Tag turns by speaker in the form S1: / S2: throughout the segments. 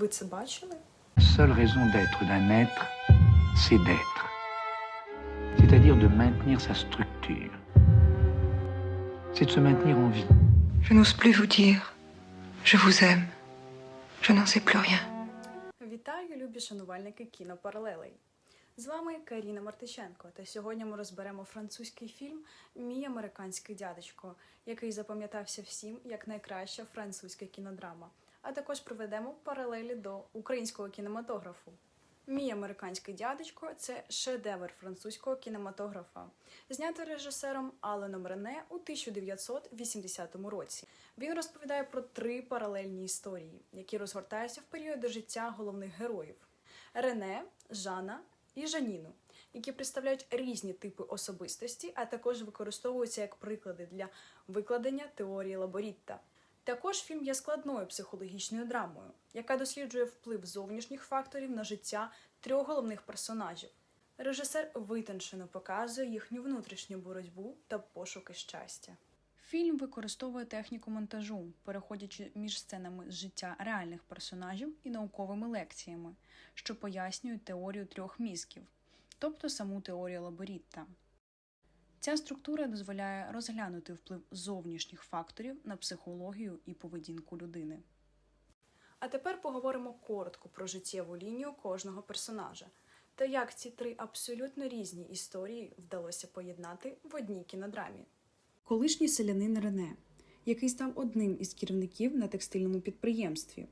S1: Ви це бачили?
S2: Seule raison d'être d'un être, c'est d'être. C'est-à-dire de maintenir sa structure. C'est de se maintenir en vie.
S3: Je n'ose plus vous dire. Je vous aime. Je n'en sais plus rien.
S1: Вітаю, любі шанувальники кінопаралелей. З вами Каріна Мартиченко, та сьогодні ми розберемо французький фільм Мій американський дядечко, який запам'ятався всім як найкраща французька кінодрама. А також проведемо паралелі до українського кінематографу. Мій американський дядечко це шедевр французького кінематографа, знятий режисером Аленом Рене у 1980 році. Він розповідає про три паралельні історії, які розгортаються в періоди життя головних героїв: Рене, Жана і Жаніну, які представляють різні типи особистості, а також використовуються як приклади для викладення теорії Лаборітта. Також фільм є складною психологічною драмою, яка досліджує вплив зовнішніх факторів на життя трьох головних персонажів. Режисер витончено показує їхню внутрішню боротьбу та пошуки щастя. Фільм використовує техніку монтажу, переходячи між сценами з життя реальних персонажів і науковими лекціями, що пояснюють теорію трьох мізків, тобто саму теорію Лаборітта. Ця структура дозволяє розглянути вплив зовнішніх факторів на психологію і поведінку людини. А тепер поговоримо коротко про життєву лінію кожного персонажа та як ці три абсолютно різні історії вдалося поєднати в одній кінодрамі. Колишній селянин Рене, який став одним із керівників на текстильному підприємстві.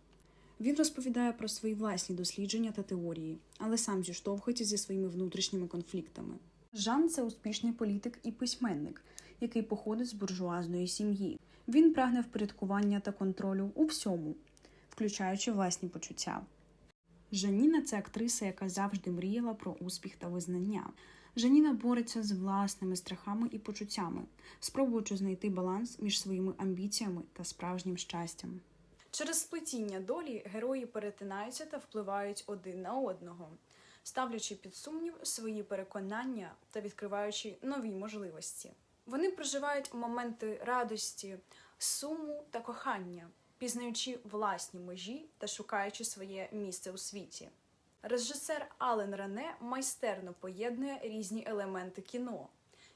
S1: Він розповідає про свої власні дослідження та теорії, але сам зіштовхується зі своїми внутрішніми конфліктами. Жан це успішний політик і письменник, який походить з буржуазної сім'ї. Він прагне впорядкування та контролю у всьому, включаючи власні почуття. Жаніна це актриса, яка завжди мріяла про успіх та визнання. Жаніна бореться з власними страхами і почуттями, спробуючи знайти баланс між своїми амбіціями та справжнім щастям. Через сплетіння долі герої перетинаються та впливають один на одного, ставлячи під сумнів свої переконання та відкриваючи нові можливості. Вони проживають моменти радості, суму та кохання, пізнаючи власні межі та шукаючи своє місце у світі. Режисер Ален Рене майстерно поєднує різні елементи кіно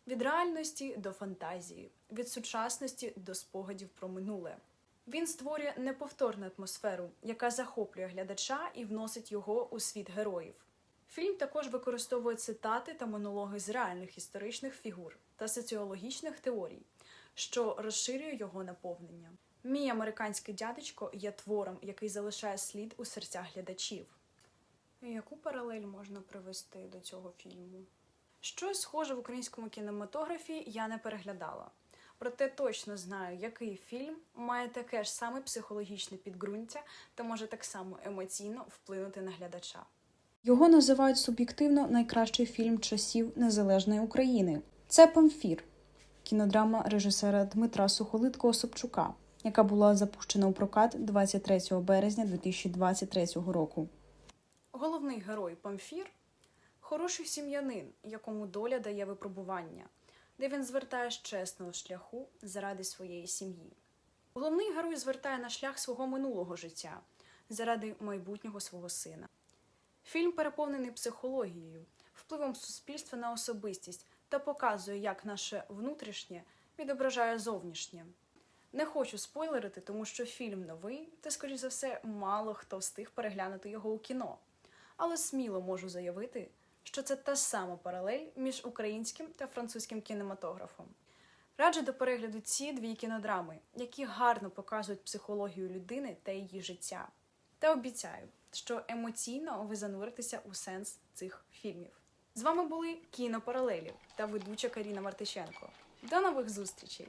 S1: від реальності до фантазії, від сучасності до спогадів про минуле. Він створює неповторну атмосферу, яка захоплює глядача і вносить його у світ героїв. Фільм також використовує цитати та монологи з реальних історичних фігур та соціологічних теорій, що розширює його наповнення. Мій американський дядечко є твором, який залишає слід у серцях глядачів. Яку паралель можна привести до цього фільму? Щось схоже в українському кінематографі я не переглядала. Проте точно знаю, який фільм має таке ж саме психологічне підґрунтя та може так само емоційно вплинути на глядача. Його називають суб'єктивно найкращий фільм часів Незалежної України. Це Памфір, кінодрама режисера Дмитра Сухолиткого Собчука, яка була запущена у прокат 23 березня 2023 року. Головний герой Памфір хороший сім'янин, якому доля дає випробування, де він звертає з чесного шляху заради своєї сім'ї. Головний герой звертає на шлях свого минулого життя заради майбутнього свого сина. Фільм переповнений психологією, впливом суспільства на особистість та показує, як наше внутрішнє відображає зовнішнє. Не хочу спойлерити, тому що фільм новий, та, скоріш за все, мало хто встиг переглянути його у кіно. Але сміло можу заявити, що це та сама паралель між українським та французьким кінематографом. Раджу до перегляду ці дві кінодрами, які гарно показують психологію людини та її життя. Та обіцяю, що емоційно ви зануритеся у сенс цих фільмів. З вами були кінопаралелі та ведуча Каріна Мартищенко. До нових зустрічей!